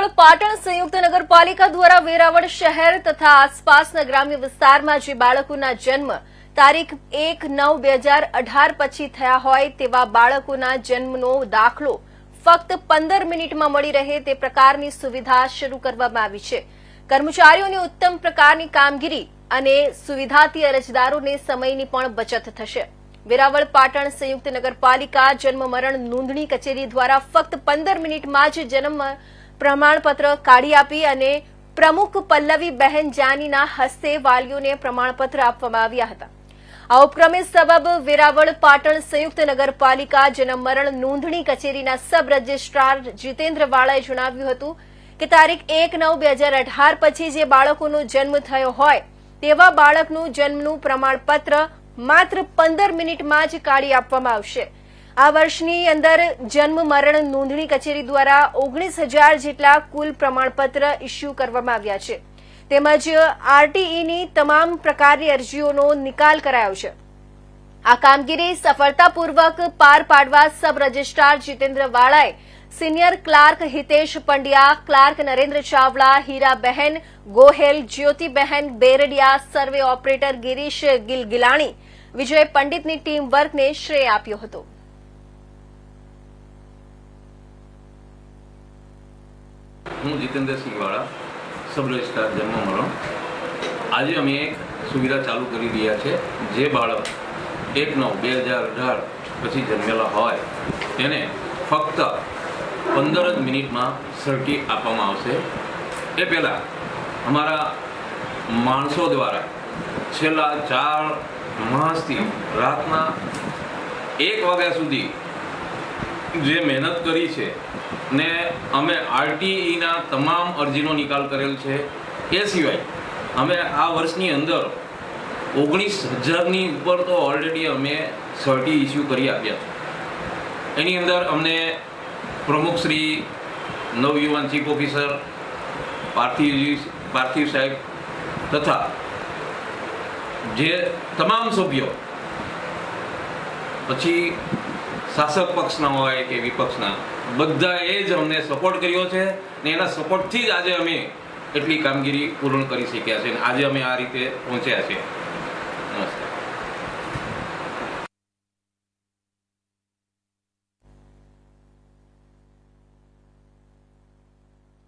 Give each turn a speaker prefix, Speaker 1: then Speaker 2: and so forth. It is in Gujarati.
Speaker 1: વેરાવળ પાટણ સંયુક્ત નગરપાલિકા દ્વારા વેરાવળ શહેર તથા આસપાસના ગ્રામ્ય વિસ્તારમાં જે બાળકોના જન્મ તારીખ એક નવ બે પછી થયા હોય તેવા બાળકોના જન્મનો દાખલો ફક્ત પંદર મિનિટમાં મળી રહે તે પ્રકારની સુવિધા શરૂ કરવામાં આવી છે. કર્મચારીઓની ઉત્તમ પ્રકારની કામગીરી અને સુવિધાથી અરજદારોને સમયની પણ બચત થશે. વેરાવળ પાટણ સંયુક્ત નગરપાલિકા જન્મ મરણ નોંધણી કચેરી દ્વારા ફક્ત પંદર મિનિટમાં જ જન્મ પ્રમાણપત્ર કાઢી આપી અને પ્રમુખ પલ્લવી બહેન જાનીના હસ્તે વાલીઓને પ્રમાણપત્ર આપવામાં આવ્યા હતા. આ ઉપક્રમે સબબ વેરાવળ પાટણ સંયુક્ત નગરપાલિકા જન્મ મરણ નોંધણી કચેરીના સબ રજિસ્ટ્રાર જીતેન્દ્ર વાળાએ જણાવ્યું હતું કે તારીખ એક નવ બે હજાર અઢાર પછી જે બાળકોનો જન્મ થયો હોય, તેવા બાળકનું જન્મનું પ્રમાણપત્ર માત્ર પંદર મિનિટમાં જ કાઢી આપવામાં આવશે. આ વર્ષની અંદર જન્મ, મરણ નોંધણી કચેરી દ્વારા ઓગણીસ હજાર જેટલા કુલ પ્રમાણપત્ર ઇસ્યુ કરવામાં આવ્યા છે. તેમજ આરટીઈની તમામ પ્રકારની અરજીઓનો નિકાલ કરાયો છે. આ કામગીરી સફળતાપૂર્વક પાર પાડવા સબ રજિસ્ટ્રાર જીતેન્દ્ર વાળાએ senior clerk Hitesh Pandya, clerk Narendra Chavda હીરાબહેન Gohel જ્યોતિબહેન બેરડિયા, સર્વે ઓપરેટર ગિરીશ ગિલગિલાણી, વિજય પંડિતની ટીમ વર્કને શ્રેય આપ્યો હતો.
Speaker 2: હું જીતેન્દ્રસિંહ વાળા સબ રજિસ્ટ્રાર જન્મ મરણ આજે અમે એક સુવિધા ચાલુ કરી રહ્યા છે, જે બાળક એક નવ બે હજાર અઢાર પછી જન્મેલા હોય, તેને ફક્ત પંદર જ મિનિટમાં સર્ટી આપવામાં આવશે. એ પહેલાં અમારા માણસો દ્વારા છેલ્લા ચાર માસથી રાતના એક વાગ્યા સુધી જે મહેનત કરી છે ને અમે આરટીઈના તમામ અરજીનો નિકાલ કરેલ છે. એ સિવાય અમે આ વર્ષની અંદર ઓગણીસ હજારની ઉપર તો ઓલરેડી અમે સર્ટી ઇસ્યુ કરી આપ્યા છે. એની અંદર અમને પ્રમુખ શ્રી, નવયુવાન ચીફ ઓફિસર પાર્થિવજી પાર્થિવ સાહેબ તથા જે તમામ સભ્યો, પછી શાસક પક્ષના હોય કે વિપક્ષના, બધાએ જ અમને સપોર્ટ કર્યો છે ને એના સપોર્ટથી જ આજે અમે એટલી કામગીરી પૂર્ણ કરી શક્યા છે અને આજે અમે આ રીતે પહોંચ્યા છે નમસ્કાર.